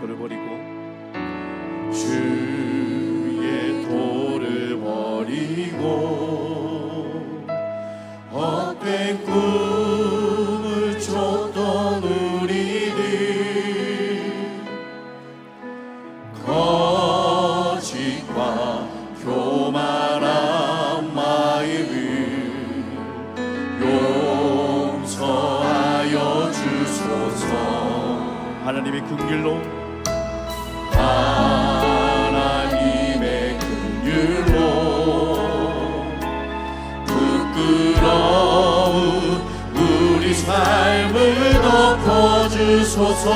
돌을 버리고 주의 돌을 버리고 헛된 꿈을 쫓던 우리들 거짓과 교만한 마음을 용서하여 주소서. 하나님의 긍휼로 높아주소서.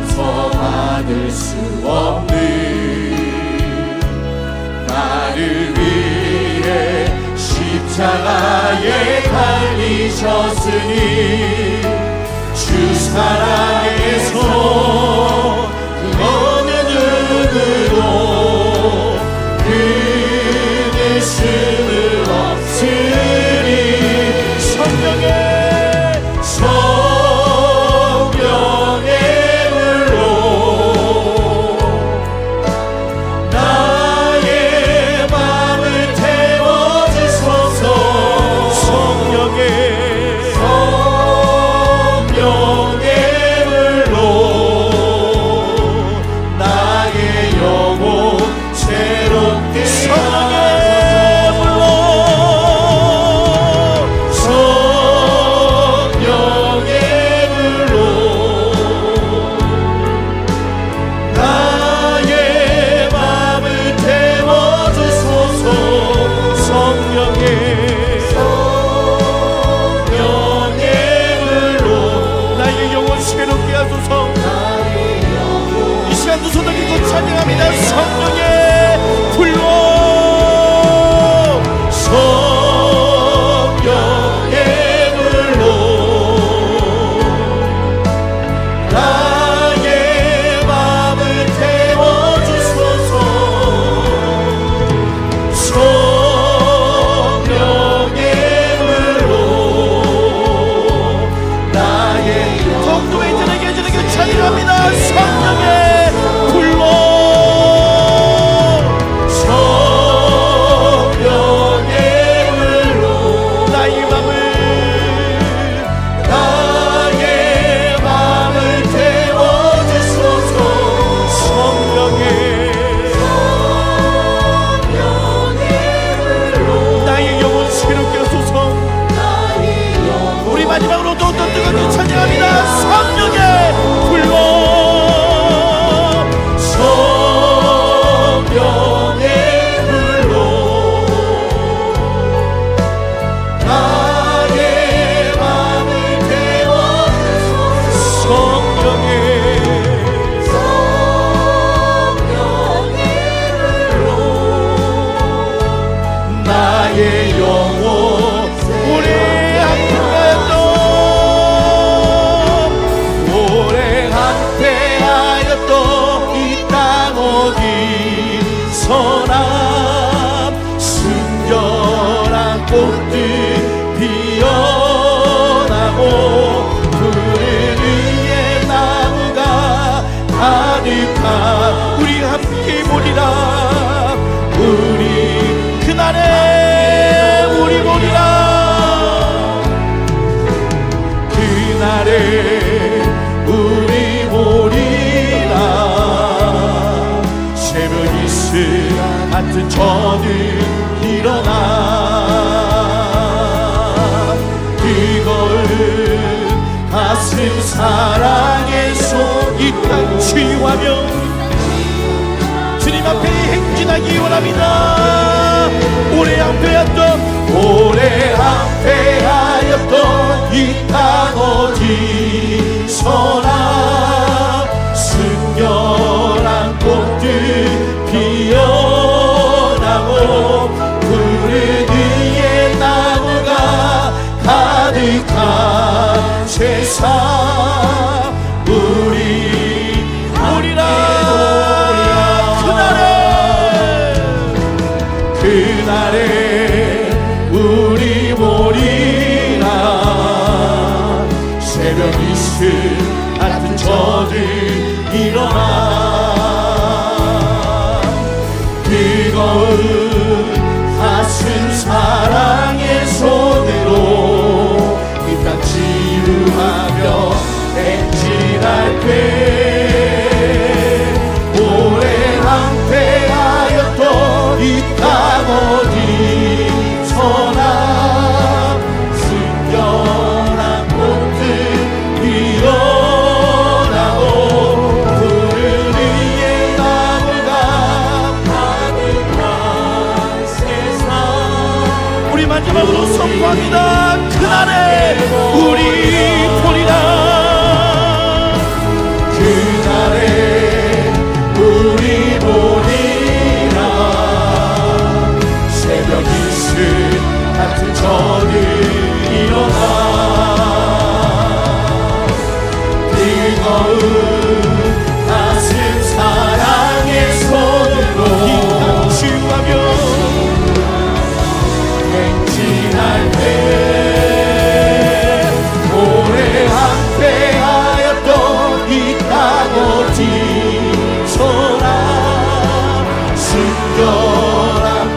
용서받을 수 없는 나를 위해 십자가에 달리셨으니 주 사랑에서 원합니다. 오래 양패했던 오래 항폐하였던 이 땅 어디서나 순결한 꽃들 피어나고 푸른 위에 나무가 가득한 세상 행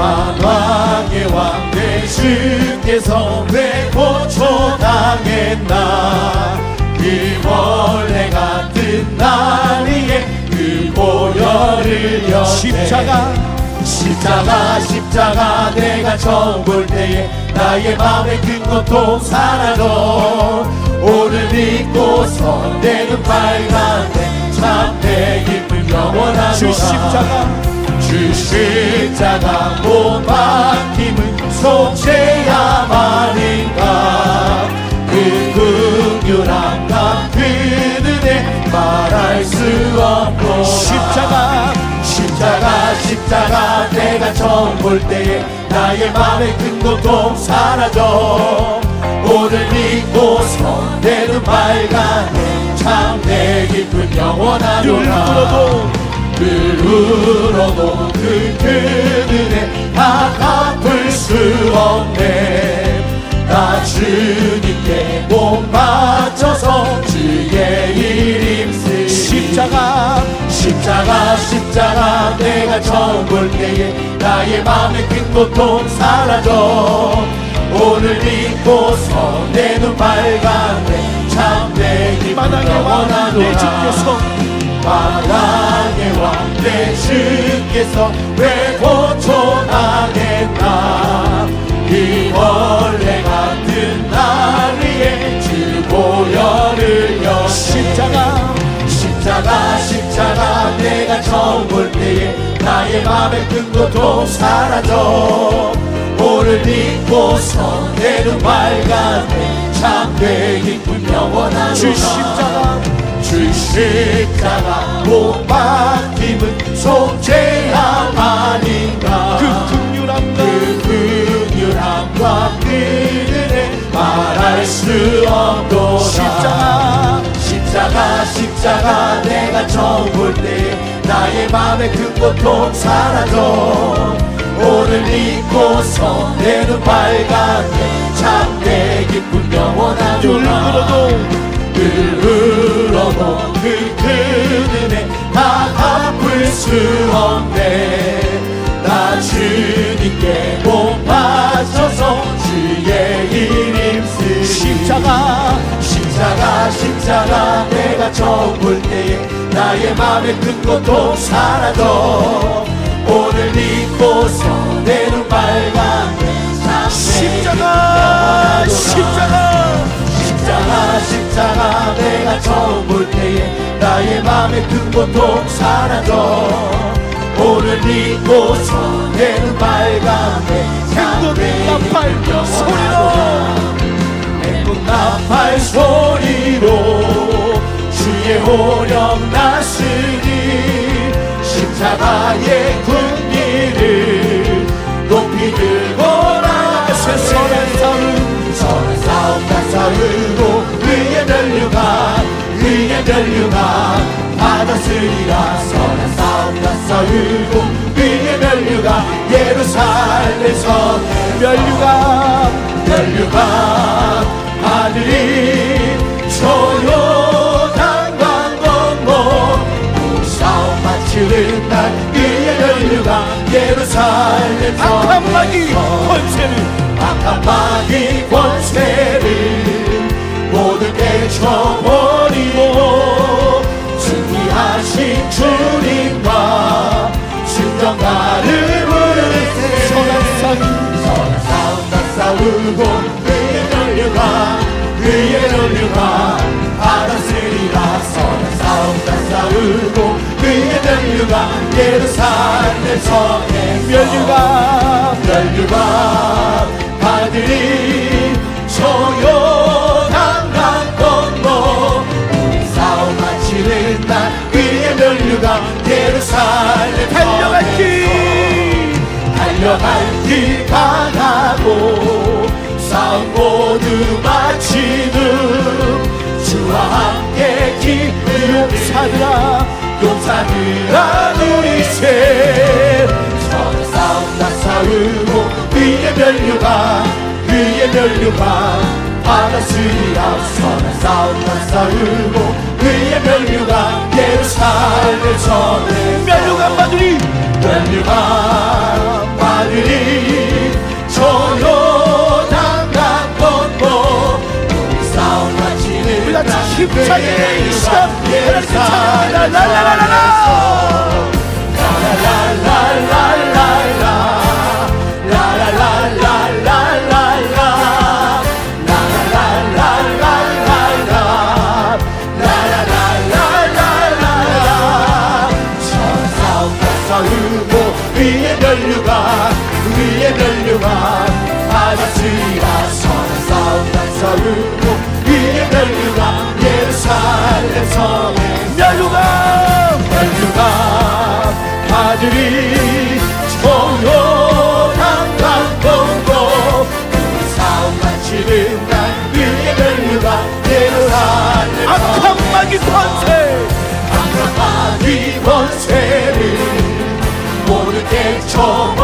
만왕의 왕 대주께서 왜 고초 당했나? 그 벌레 같은 나리에 그 보혈을 여세 십자가. 십자가 십자가 내가 처음 볼 때에 나의 마음의 큰 고통 사라져. 오늘 내눈 빨간데 참내 기쁨 영원하노라. 주 십자가 주 십자가 못 박힘은 속죄야만인가? 그 긍휼함과 그 은혜 말할 수 없고. 십자가. 십자가 십자가 내가 처음 볼 때에 나의 맘의 큰 고통 사라져. 오늘 믿고서 내눈 빨간데 참내 기쁨 영원하노라 눈으로도 그 그들의 다 갚을 수 없네. 나 주님께 못 맞춰서 주의 이름 쓰 십자가 십자가 십자가 내가 처음 볼 때에 나의 맘의 큰 고통 사라져. 오늘 믿고서 내눈 빨간데 참내 내 주께 서 바닥의 왕 내 주께서 왜 고초당했나? 이 벌레 같은 날 위에 주 보혈을 여 십자가 십자가 십자가 내가 처음 볼 때에 나의 큰 고통 사라져 오늘 믿고서 내눈 빨간데 참되 기쁨 영원하노라. 주 십자가 주주 십자가 못 박힘은 속죄함 아닌가 그 극률함과 그그 은혜 말할 수 없도다. 십자가. 십자가 십자가 내가 처음 볼 때 나의 맘에 큰 고통 사라져. 오늘 믿고서 내눈 빨갛게 참내 기쁨 영원하구나 울고도 늘 울어도 그큰 은혜 다 갚을 수 없네. 나 주님께 못 바쳐서 주의 이름 쓰리. 십자가. 십자가 십자가 내가 처음 볼 때에 나의 맘에 큰 고통 사라져. 오늘 믿고서 내 눈 빨갛게 십자가 십자가 십자가 십자가 내가 처음 볼 때에 나의 맘에 큰 고통 사라져. 오늘 믿고서 내눈 빨갛게 행군 나팔 소리로. 행군 나팔 소리로. 주의 호령 나으니 십자가의 군기를 멸류가 받았으리라. 선한 싸움 다 싸우고 의의 멸류가 예루살렘에서 멸류가 멸류가 하늘이 조요단강 건너 싸움 마치는 날 의의 멸류가 예루살렘 악한 마귀 권세를. 악한 마귀 권세를 모두 깨쳐버리고 승리하신 주님과 순정가를 부르세 선한 싸움 다 싸우고 그의 멸류가 그의 멸류가 받았으리라. 선한 싸움 다 싸우고 그의 멸류가 예루살렘 성에 멸류가 멸류가 하늘이 조요 길 가나고 싸움 모두 마치는 주와 함께 기쁨 용사들아 용사들아 누리세 서로 싸움 다 싸우고 그의 멸류가 그의 멸류가 받았으리라. 선한 싸움 다 싸우고 그의 멸류가 예루살렘 십자가의 이 시간 하나님께 예루살렘 찬양 아들이 조용한 강동고 그 싸움 마치는 날 멸류가 예루살렘 악한 마귀 권세! 악한 마귀 권세를 모두 깨쳐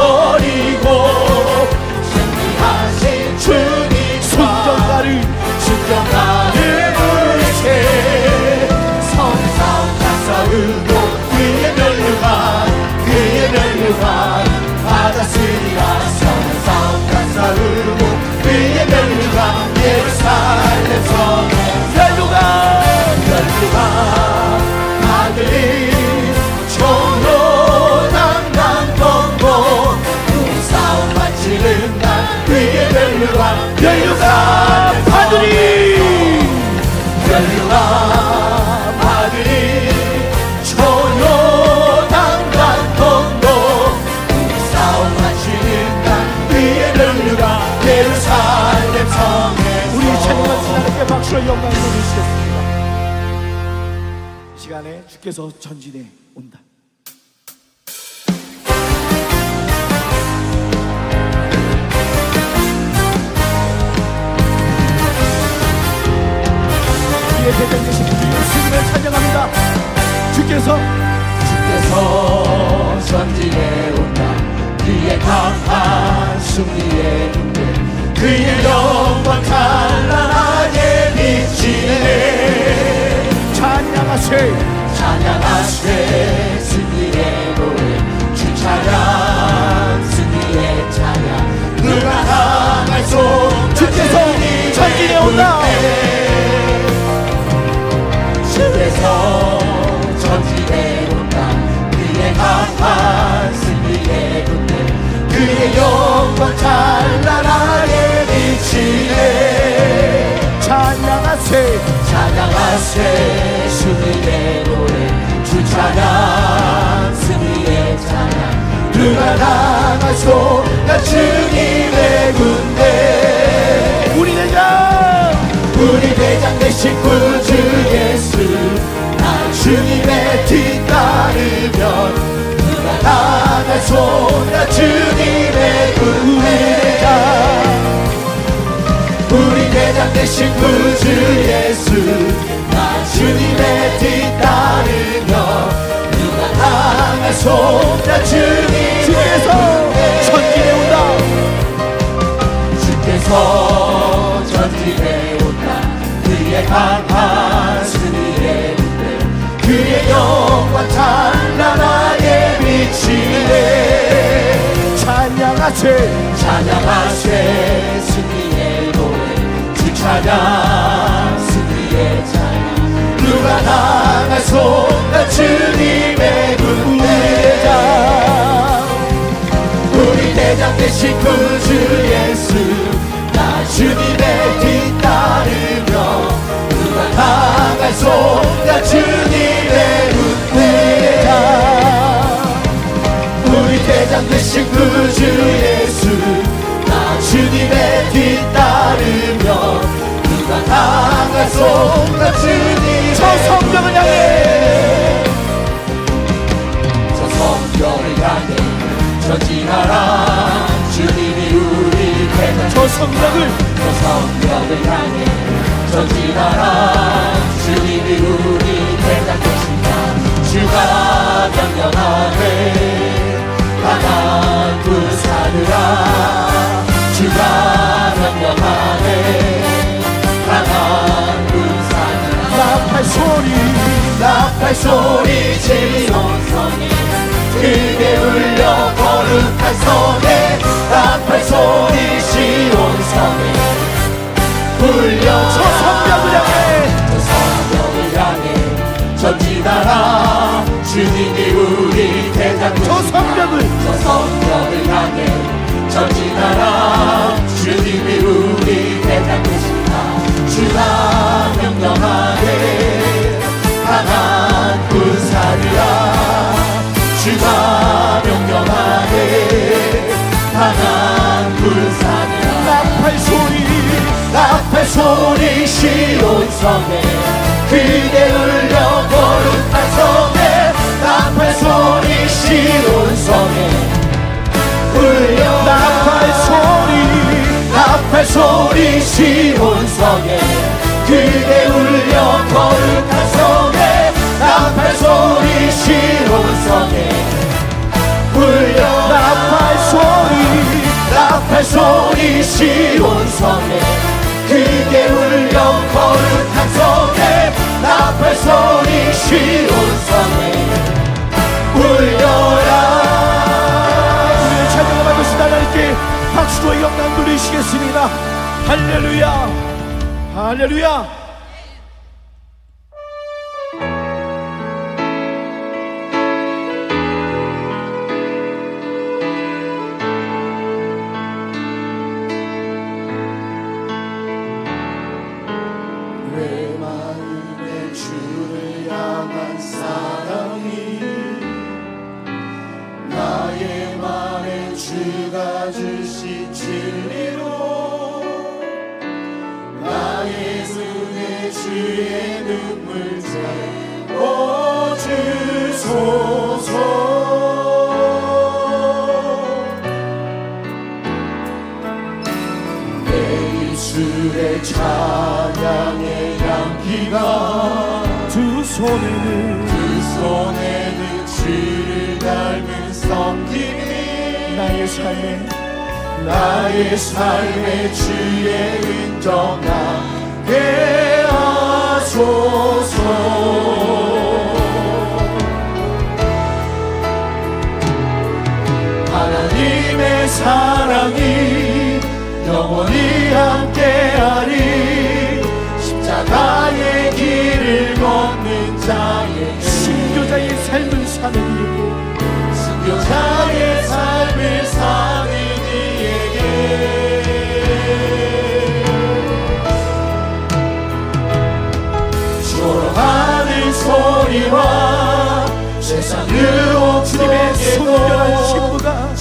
승리의 군대 그의 영광 찬란하게 비치네. 찬양하세. 찬양하세. 승리의 노래 주 찬양 승리의 찬양. 누가 당할 속 주께서 전진해 온다. 주께서 전진해 온다. 그의 강한 승리의 그의 영광 찬란하게 비치네. 찬양하세. 찬양하세. 승리의 노래 주 찬양 승리의 찬양. 누가 당하소 나 주님의 군대. 우리 대장! 우리 대장 되신 구주 예수. 나 주님의 뒤따르면 누가 당하소 나 주님 되신 구주 예수 나 주님의 뒤따르며 누가 당하소 나 주님의 주께서 전진해 온다. 주께서 전진해 온다. 그의 강한 승리의 군대 그의 영광 찬란하게 비치네. 찬양하세. 찬양하세 찬양 승리의 찬양 누가 당하소 나 주님의 군대 우리 대장 되신 구주 예수 나 주님의 뒤따르며. 누가 당하소 나 주님의 군대 우리 대장 되신 구주 예수 나 주님의 뒤따르며 누가 당하소 나 주님의 저 성경을 향해. 저 성경을 향해 전진하라. 주님이 우리 대장 저 성경을 저 성경을 향해 전진하라 소리 성이 크게 울려 거룩한 성에 나팔 소리 시온 성에 울려 저 성경을 향해. 저 성경을 향해 전진하라 주님이 우리 대장 저 성경을. 저 성경을 향해 전진하라 주님이 우리 대장 되 소리 시온 성에 크게 울려 거룩한 성에 나팔 소리 시온 성에 울려 나팔 소리 나팔 소리 시온 성에 크게 울려 거룩한 성에 나팔 소리 시온 성에 울려 나팔 소리 나팔 소리 시온 성에 크게 울려 거룩한 성에 나팔 소리 시온 성에 울려라. 우리의 찬양을 받으신 하나님께 박수로 영광 돌리시겠습니다. 할렐루야. 할렐루야 예수의 찬양의 향기가 두 손에는 두 손에는 주를 닮은 섬김이 나의 삶에 나의 삶에 주의 인정하게 하소서. 하나님의 사랑이 영원히 함께하리. 십자가의 길을 걷는 자에게 순교자의 삶을 사는 이에게 순교자의 삶을 사는 이에게. 졸업하는 소리와 세상 유혹 주님의 순결한 신부가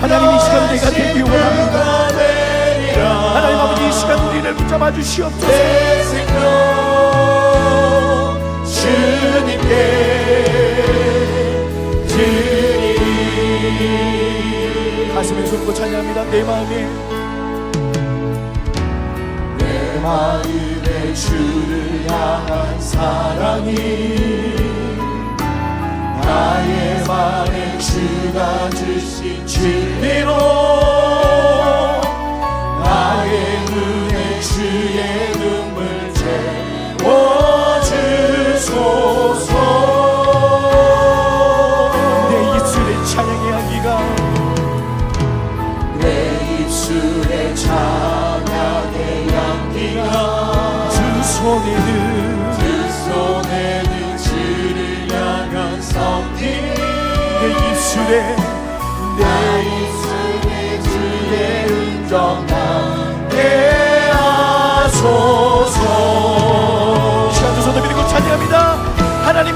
하나님 이 시간 내가 되기 원합니다. 우리를 붙잡아 주시옵소서. 내 생명 주님께 가슴에 손고 찬양합니다. 내 마음에. 내 마음에 주를 향한 사랑이 나의 맘에 주가 주신 진리로 나의 눈 에주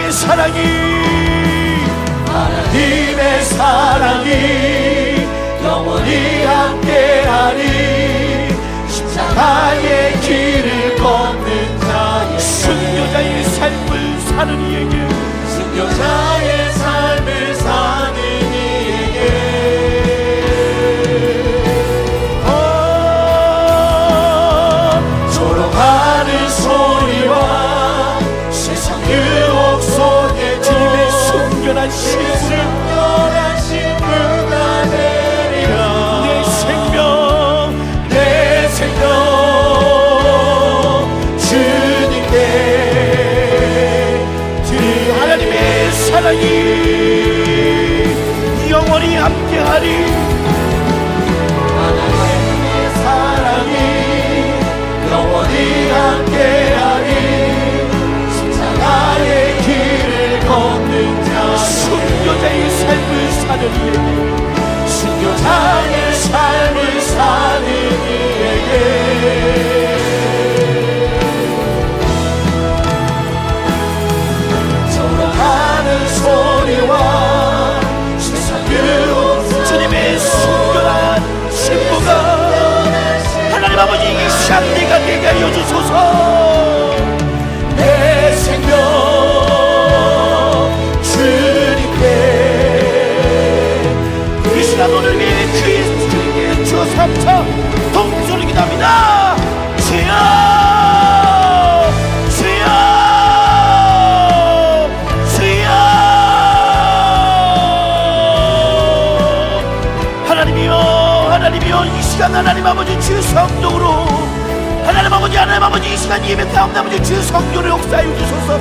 하나님의 사랑이 하나님의 사랑이 영원히 함께하리. 십자가의 길을 걷는 자에게 순교자의 삶을 사는 이에게 순교자 영원 하여 주소서. 내 생명 주님께 이 시간 오늘 위해 그리스도에게 주 삼차 동소리 기도합니다. 주여. 하나님이여 하나님이여 이 시간 하나님 아버지 주 성령으로 하나님 아버지 하나님 아버지 이 시간 예배 가운데 아버지 주 성령을 역사해 주소서.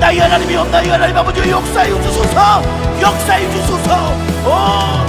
나의 하나님이여 나의 하나님 아버지 역사해 주소서. 역사해 주소서. 오